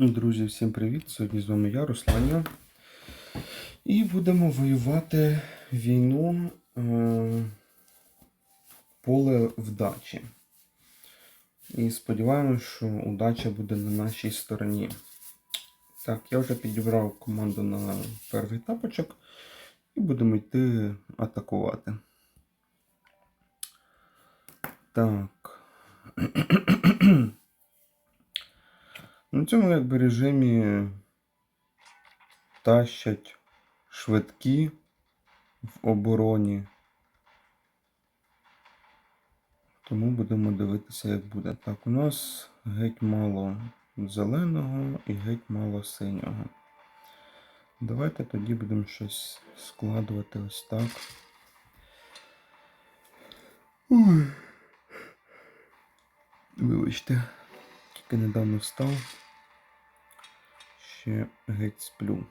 Друзі, всім привіт! Сьогодні з вами я, Русланя. І будемо воювати війну е, поле вдачі. І сподіваємось, що удача буде на нашій стороні. Так, я вже підібрав команду на перший тапочок і будемо йти атакувати. Так. На цьому якби режимі тащать швидкі в обороні. Тому будемо дивитися, як буде. Так, у нас геть мало зеленого і геть мало синього. Давайте тоді будемо щось складувати ось так. Ой. Вибачте, тільки недавно встав. Ще геть сплю.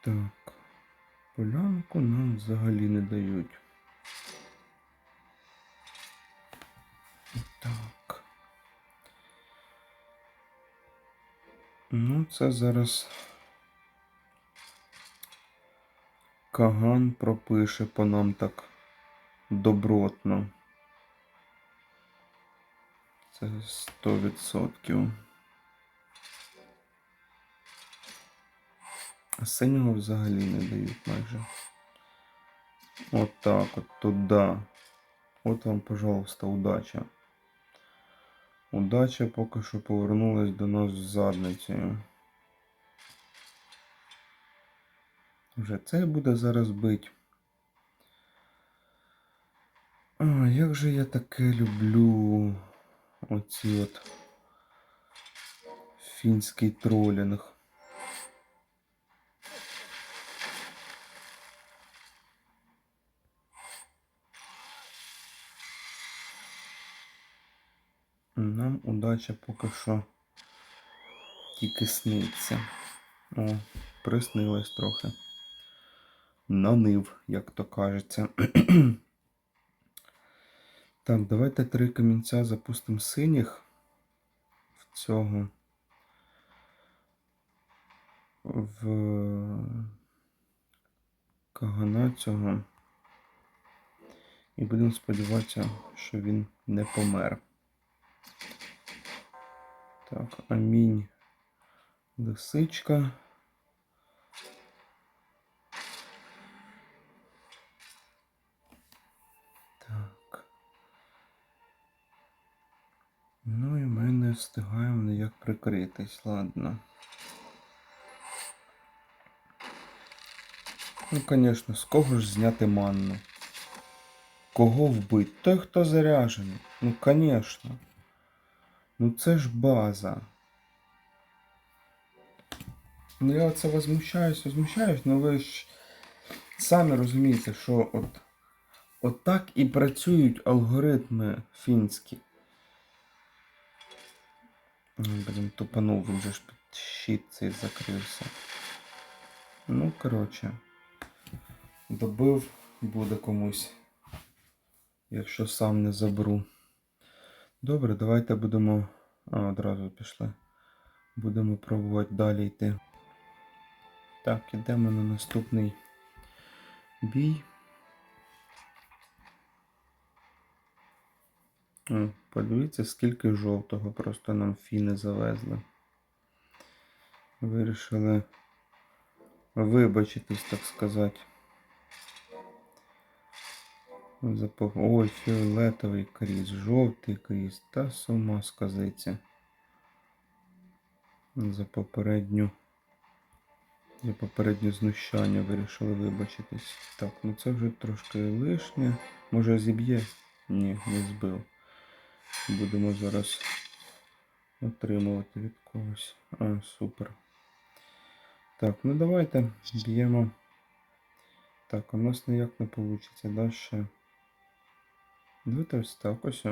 Так. Полянку нам взагалі не дають. Так. Ну, це зараз Каган пропише по нам так добротно. Це 100%. А синього взагалі не дають майже. От так от туди. От вам, пожалуйста, удача. Удача поки що повернулась до нас з задницею. Вже цей буде зараз бить. А, як же я таке люблю оці от фінський тролінг. Нам удача поки що тільки сниться. О, приснилось трохи. Нанив, як то кажеться. так, давайте три камінця запустимо синіх в цього. В кагана цього. І будемо сподіватися, що він не помер. Так, амінь. Лисичка. Встигаємо ніяк прикритись, ладно. Ну, звісно, з кого ж зняти манну? Кого вбити? Той, хто заряжений. Ну, звісно. Ну це ж база. Ну я оце возмущаюсь, возмущаюсь, ну ви ж самі розумієте, що от, от так і працюють алгоритми фінські. Блін, тупанув, він же ж під щит цей закрився. Ну, коротше, добив буде комусь, якщо сам не заберу. Добре, давайте будемо. А, одразу пішли. Будемо пробувати далі йти. Так, ідемо на наступний бій. Подивіться, скільки жовтого просто нам фіни завезли. Вирішили вибачитись, так сказати. Ой, фіолетовий кріс, жовтий кріс, та з ума сказиться. За попередню. За попереднє знущання вирішили вибачитись. Так, ну це вже трошки лишнє. Може зіб'є? Ні, не збив. Будемо зараз отримувати від когось. А, супер. Так, ну давайте б'ємо. Так, у нас ніяк не вийде, да, ще. Давайте ось так ось.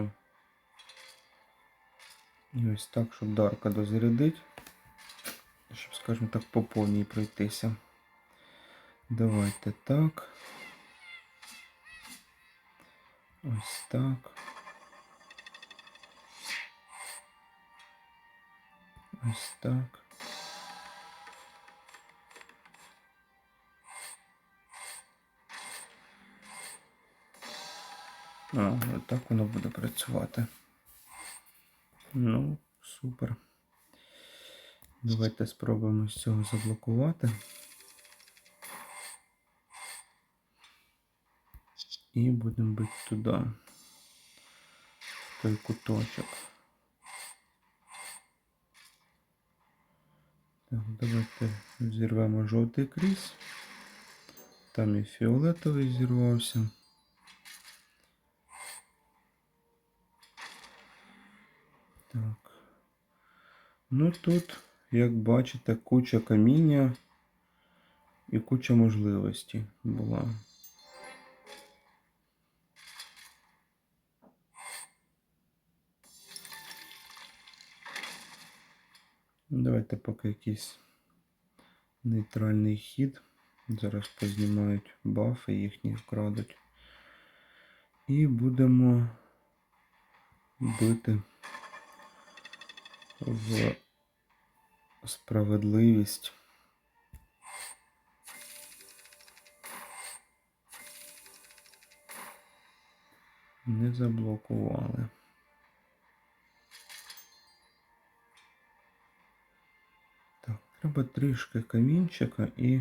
І ось так, щоб дарка дозарядить. Щоб, скажімо так, по повній пройтися. Давайте так. Ось так. Ось так. А, отак воно буде працювати. Ну, супер. Давайте спробуємо з цього заблокувати. І будемо бити туди. В той куточок. Так, давайте зірвемо жовтий кріс. Там і фіолетовий зірвався. Так. Ну тут, як бачите, куча каміння і куча можливостей була. Давайте поки якийсь нейтральний хід. Зараз познімають бафи, їхні вкрадуть. І будемо бити в справедливість. Не заблокували. Треба трішки камінчика і,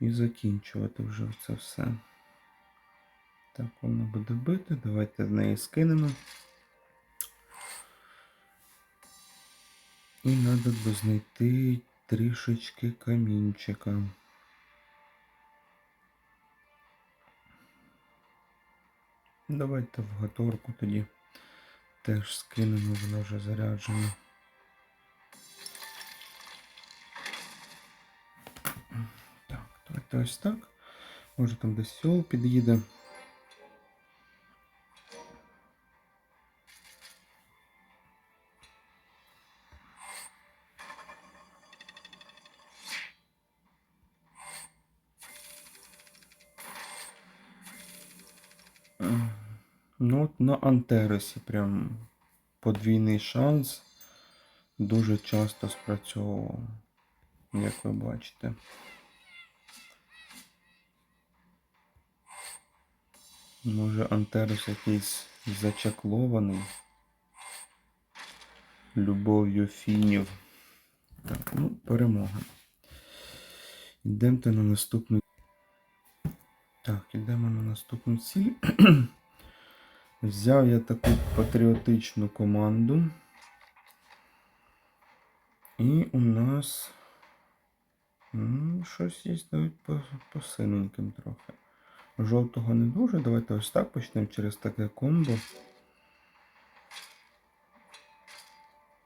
і закінчувати вже це все. Так, воно буде бити. Давайте в неї скинемо. І треба би знайти трішечки камінчика. Давайте в гаторку тоді теж скинемо, воно вже заряджено. Давайте ось так. Може там десь сьол під'їде. Ну, от на Антересі прям подвійний шанс дуже часто спрацьовував, як ви бачите. Може Антерес якийсь зачаклований любов'ю фінів. Так, ну, перемога. Йдемте на наступну. Так, йдемо на наступну ціль. Взяв я таку патріотичну команду. І у нас м, щось є навіть по, по синеньким трохи. Жовтого не дуже. Давайте ось так почнемо через таке комбо.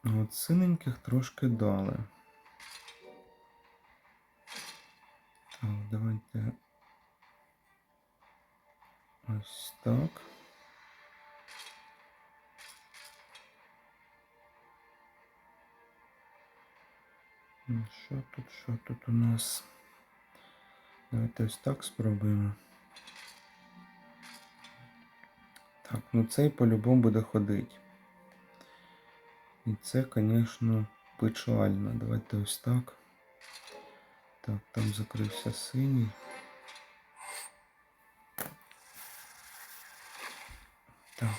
От синеньких трошки дали. Так, давайте ось так. Ну, Що тут, що тут у нас? Давайте ось так спробуємо. Так, ну цей по-любому буде ходити. І це, звісно, печально. Давайте ось так. Так, там закрився синій. Так.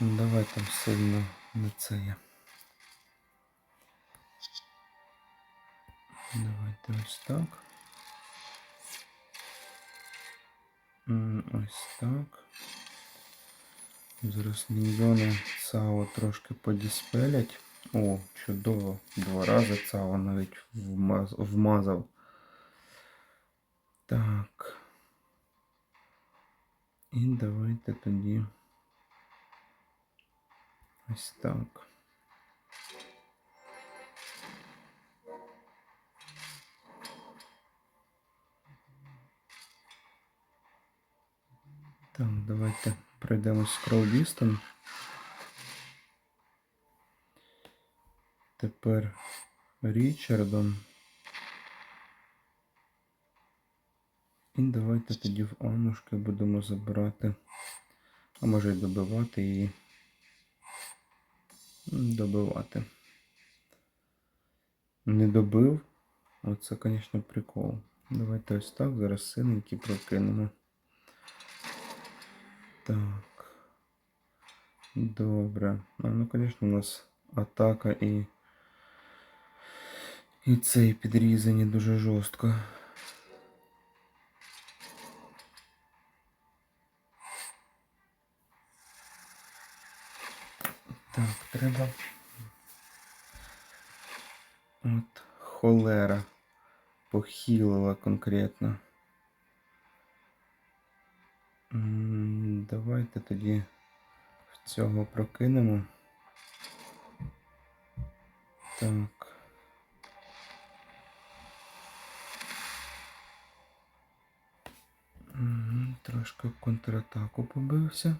Ну, давай там сильно не це є. Давайте ось так. Ось так. Зараз міньйони ЦАО трошки подіспелять. О, чудово. Два рази ЦАО навіть вмаз, вмазав. Так. І давайте тоді ось так. Так, давайте пройдемось з кроудістом. Тепер Річардом. І давайте тоді в Анушки будемо забирати. А може й добивати її. Добивати. Не добив. Оце, звісно, прикол. Давайте ось так. Зараз синенький прокинемо. Так. Добре. А, ну, звісно, у нас атака і. І цей підрізані дуже жорстко. Так, треба. От холера похилила конкретно. Давайте тоді в цього прокинемо. Так. Трошки в контратаку побився.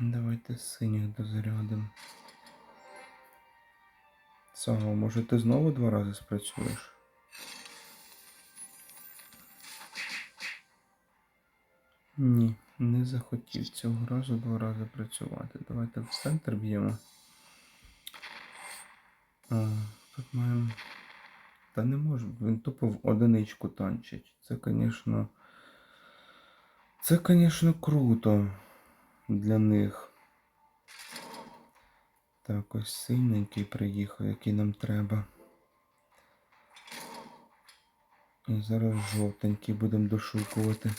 Давайте синіх дозарядимо. Саго, може ти знову два рази спрацюєш? Ні, не захотів цього разу два рази працювати. Давайте в центр б'ємо. Тут маємо. Та не можу, він тупо в одиничку танчить. Це, звісно. Це, звісно, круто для них. Так, ось синенький приїхав, який нам треба. І зараз жовтенький будемо дошукувати.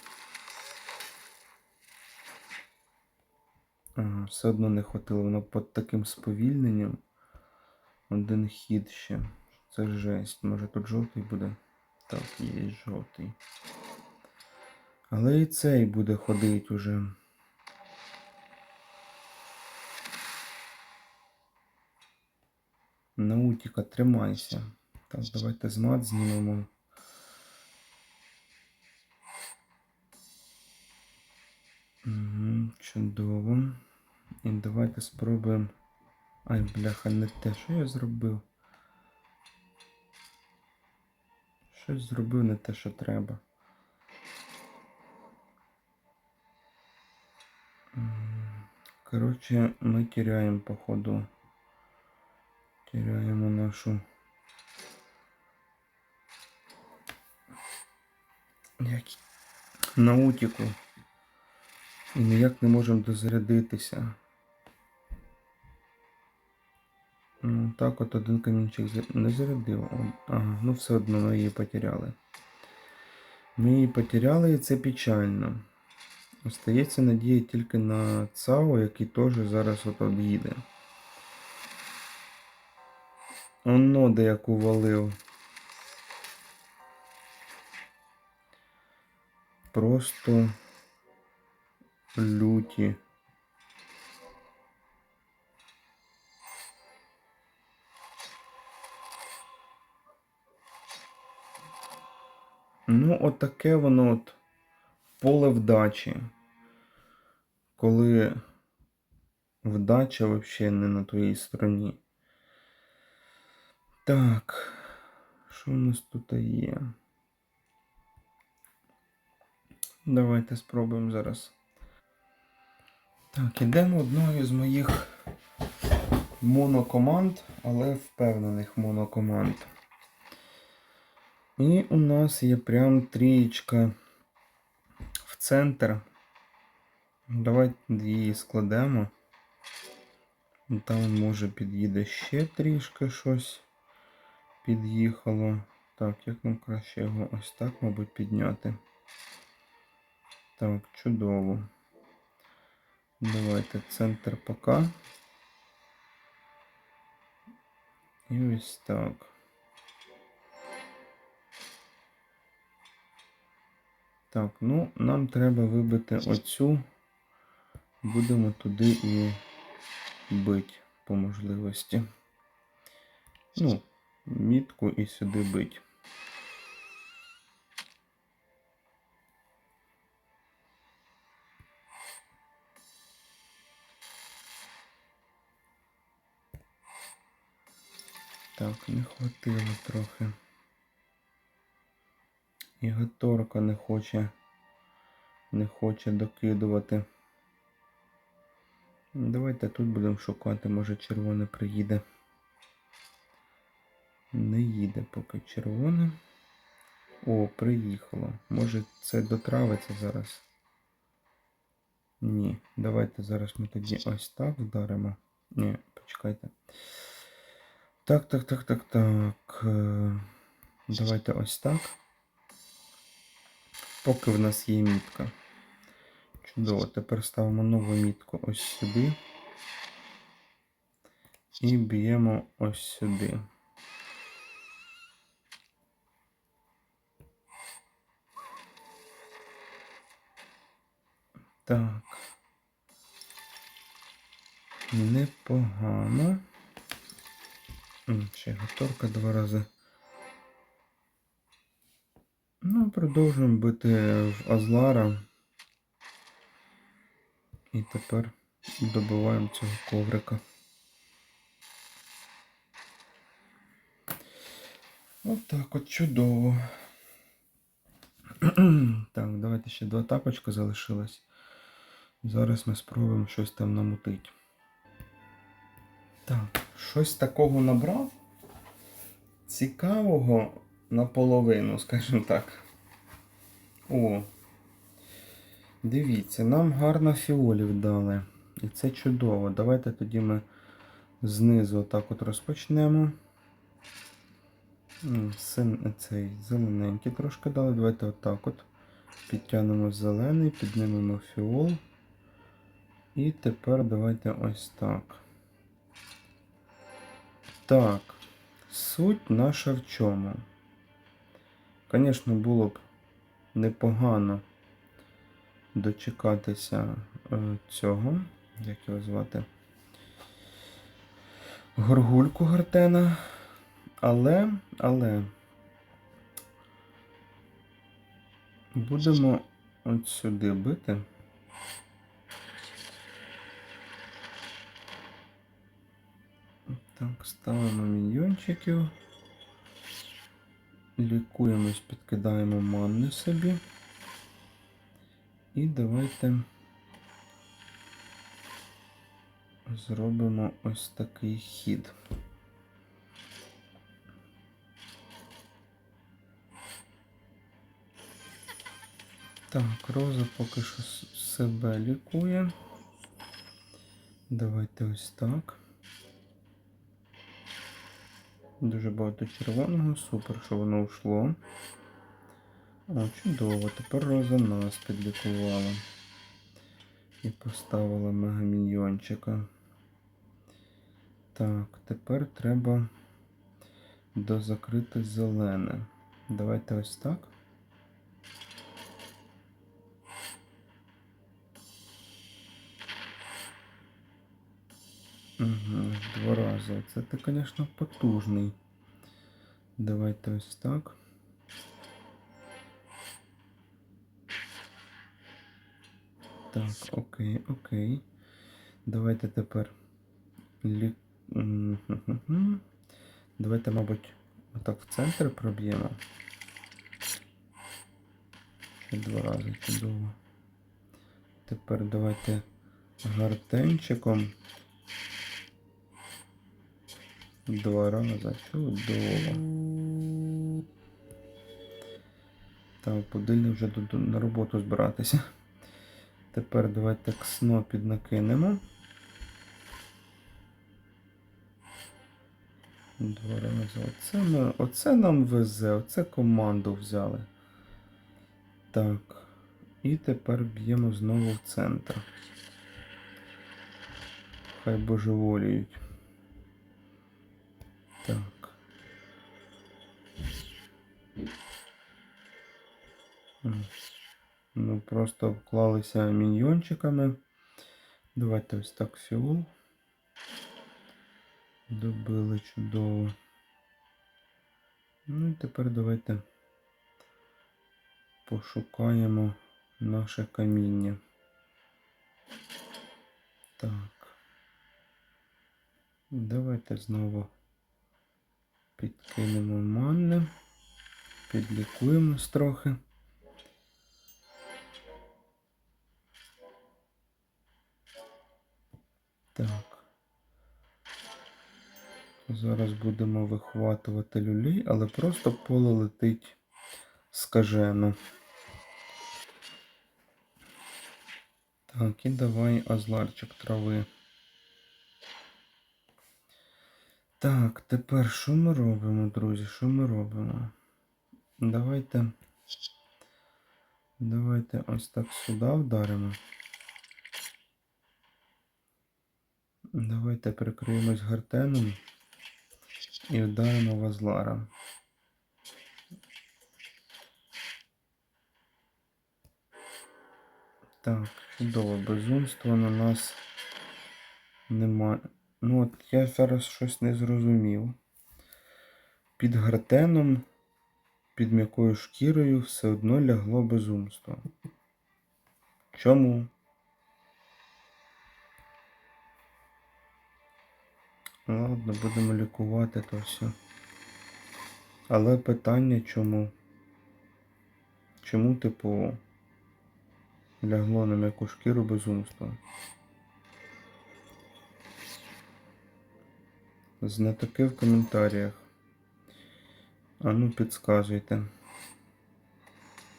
Ага, все одно не хватило. Воно під таким сповільненням. Один хід ще. Це жесть. Може тут жовтий буде? Так, є жовтий. Але і цей буде ходити уже. Наутіка, тримайся. Так, давайте з мат знімемо. Угу, чудово. І давайте спробуємо. Ай, бляха, не те, що я зробив. Щось зробив не те, що треба. Коротше, ми теряємо, походу. Теряємо нашу. Як... Наутіку. І ніяк не можемо дозарядитися. Ну, так от один камінчик не зарядив. Ага, ну все одно ми її потеряли. Ми її потеряли і це печально. Остається надія тільки на ЦАО, який теж зараз от об'їде. Оно де як увалив. Просто люті. Ну, от воно от поле вдачі. Коли вдача взагалі не на твоїй стороні. Так, що в нас тут є? Давайте спробуємо зараз. Так, ідемо одною з моїх монокоманд, але впевнених монокоманд. І у нас є прям трієчка в центр. Давайте її складемо. Там може під'їде ще трішки щось. Під'їхало. Так, як нам краще його ось так, мабуть, підняти. Так, чудово. Давайте центр пока. І ось так. Так, ну, нам треба вибити оцю. Будемо туди і бить по можливості. Ну, мітку і сюди бить. Так, не хватило трохи. І гаторка не хоче, не хоче докидувати. Давайте тут будемо шукати, може червоне приїде. Не їде поки червоне. О, приїхало. Може це дотравиться зараз? Ні. Давайте зараз ми тоді ось так вдаримо. Ні, почекайте. Так, так, так, так, так. Е, Давайте ось так. Поки в нас є мітка. Чудово. Тепер ставимо нову мітку ось сюди. І б'ємо ось сюди. Так. Непогано. Ще готорка два рази. Ну, продовжуємо бити в Азлара. І тепер добиваємо цього коврика. Отак от чудово. так, давайте ще два тапочка залишилось. Зараз ми спробуємо щось там намутити. Так, щось такого набрав. Цікавого наполовину, скажімо так. О. Дивіться, нам гарно фіолів дали. І це чудово. Давайте тоді ми знизу отак от розпочнемо. Син- Цей зелененький трошки дали. Давайте отак от. Підтягнемо зелений, піднімемо фіол. І тепер давайте ось так. Так, суть наша в чому? Звісно, було б непогано дочекатися е, цього, як його звати, горгульку Гартена. Але, але будемо от сюди бити. Так, ставимо міньйончиків. Лікуємось, підкидаємо манни собі. І давайте зробимо ось такий хід. Так, роза поки що себе лікує. Давайте ось так. Дуже багато червоного, супер, що воно йшло. О, чудово, тепер роза нас підлікувала. І поставила мегамільйончика. Так, тепер треба дозакрити зелене. Давайте ось так. Угу, два рази. Це ти, звісно, потужний. Давайте ось так. Так, окей, окей. Давайте тепер лі... Давайте, мабуть, отак в центр проб'ємо. Ще два рази чудово. Тепер давайте гартенчиком. Два рази. Чудово. Так, подильно вже на роботу збиратися. Тепер давайте ксно піднакинемо. Два рази. Оце, ми, оце нам везе, оце команду взяли. Так. І тепер б'ємо знову в центр. Хай божеволіють. Так. М. Ну, просто обклалися міньйончиками. Давайте ось так фіол. Добили чудово. Ну і тепер давайте пошукаємо наше каміння. Так. Давайте знову підкинемо манни. Підлікуємось трохи. Так. Зараз будемо вихватувати люлей, але просто поле летить скажено. Так, і давай азларчик трави. Так, тепер що ми робимо, друзі? Що ми робимо? Давайте. Давайте ось так сюди вдаримо. Давайте прикриємось гартеном і вдаримо вазлара. Так, чудово, безумства на нас немає. Ну от я зараз щось не зрозумів. Під гартеном, під м'якою шкірою все одно лягло безумство. Чому? Ладно, будемо лікувати то все. Але питання чому? Чому, типу, лягло на м'яку шкіру безумство? Знатоки в коментарях. А ну підказуйте.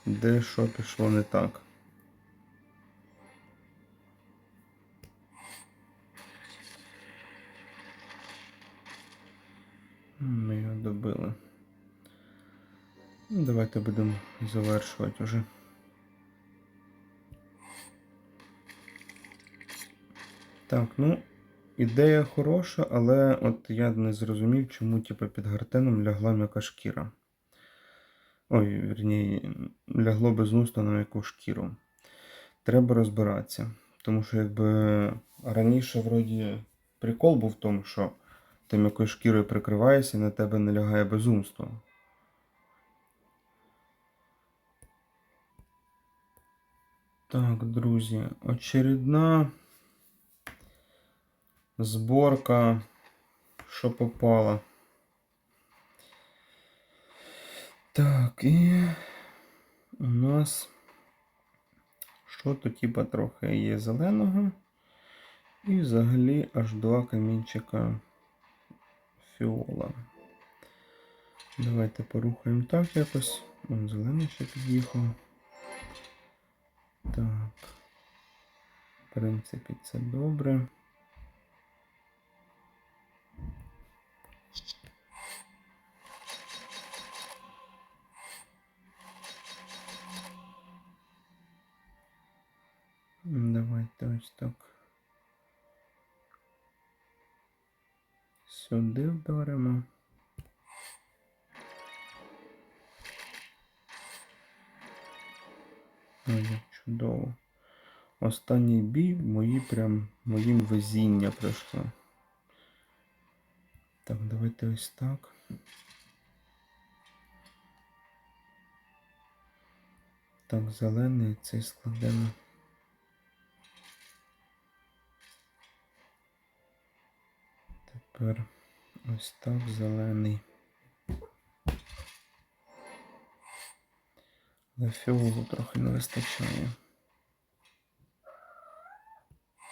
Де що пішло не так? Ми його добили. Ну, давайте будемо завершувати вже. Так, ну, ідея хороша, але от я не зрозумів, чому типу, під гартеном лягла м'яка шкіра. Ой, вірні, лягло безумство на м'яку шкіру. Треба розбиратися. Тому що якби раніше вроді прикол був в тому, що ти м'якою шкірою прикриваєшся і на тебе не лягає безумство. Так, друзі, очередна зборка, що попало. Так, і у нас що то типа трохи є зеленого. І взагалі аж два камінчика фіола. Давайте порухаємо так якось. Вон зелений ще під'їхав. Так. В принципі, це добре. Давайте ось так. Сюди вдаримо. Ой, як чудово. Останній бій мої прям моїм везіння пройшло. Так, давайте ось так. Так, зелений цей складемо. Тепер ось так зелений. Але фіолу трохи не вистачає.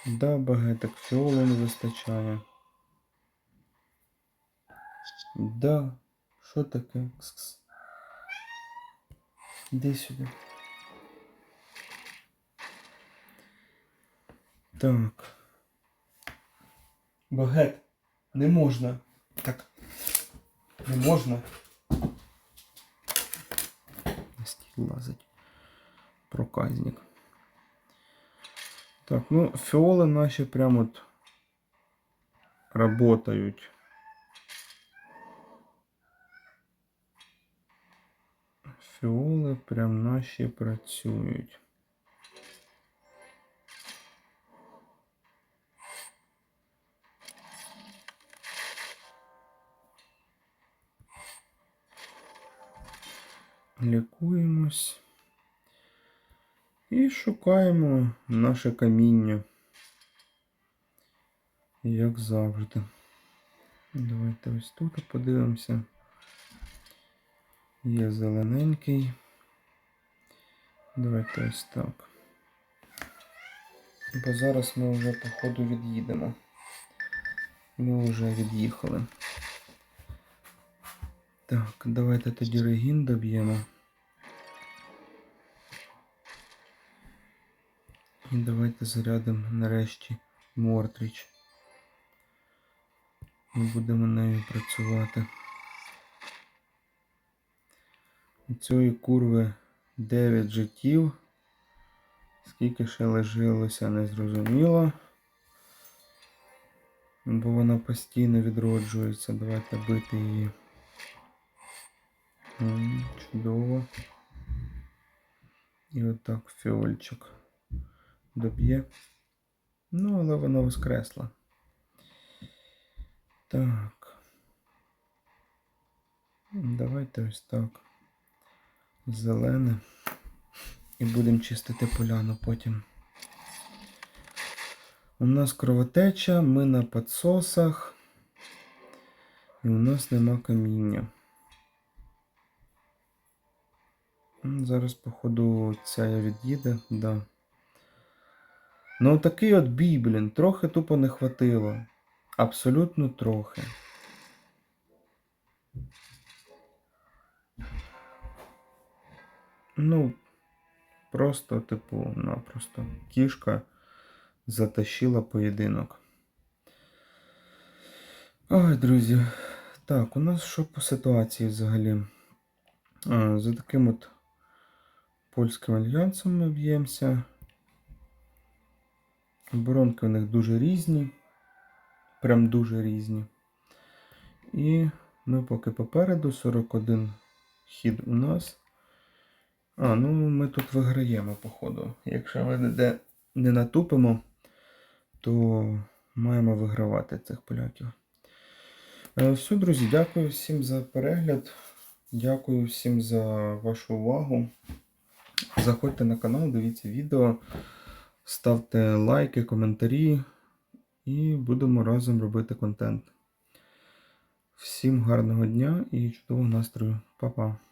Да, багетик фіолу не вистачає. Да, що таке? Кс-кс. Іди сюди. Так. Багет. Не можна. Так. Не можна. На стіл лазить. Проказник. Так, ну, фіоли наші прям от работають. Фіоли прям наші працюють. Лікуємось. І шукаємо наше каміння. Як завжди. Давайте ось тут подивимося. Є зелененький. Давайте ось так. Бо зараз ми вже по ходу від'їдемо. Ми вже від'їхали. Так, давайте тоді регін доб'ємо. І давайте зарядимо нарешті Мортріч. Ми будемо нею працювати. У цієї курви 9 життів. Скільки ще лишилося, не зрозуміло. Бо вона постійно відроджується. Давайте бити її. Чудово. І отак фіольчик доб'є. Ну, але вона воскресла. Так. Давайте ось так. Зелене. І будемо чистити поляну потім. У нас кровотеча, ми на підсосах. І у нас нема каміння. Зараз, походу, ця я від'їде, да. Ну, такий от бій, блін, трохи тупо не хватило. Абсолютно трохи. Ну, просто, типу, напросто кішка затащила поєдинок. Ой, друзі. Так, у нас що по ситуації взагалі? А, за таким от польським альянсом ми б'ємося. Оборонки у них дуже різні. Прям дуже різні. І ми поки попереду 41 хід у нас. А, ну ми тут виграємо, походу. Якщо ми ніде не натупимо, то маємо вигравати цих поляків. Е, Все, друзі, дякую всім за перегляд. Дякую всім за вашу увагу. Заходьте на канал, дивіться відео, ставте лайки, коментарі і будемо разом робити контент. Всім гарного дня і чудового настрою. Па-па!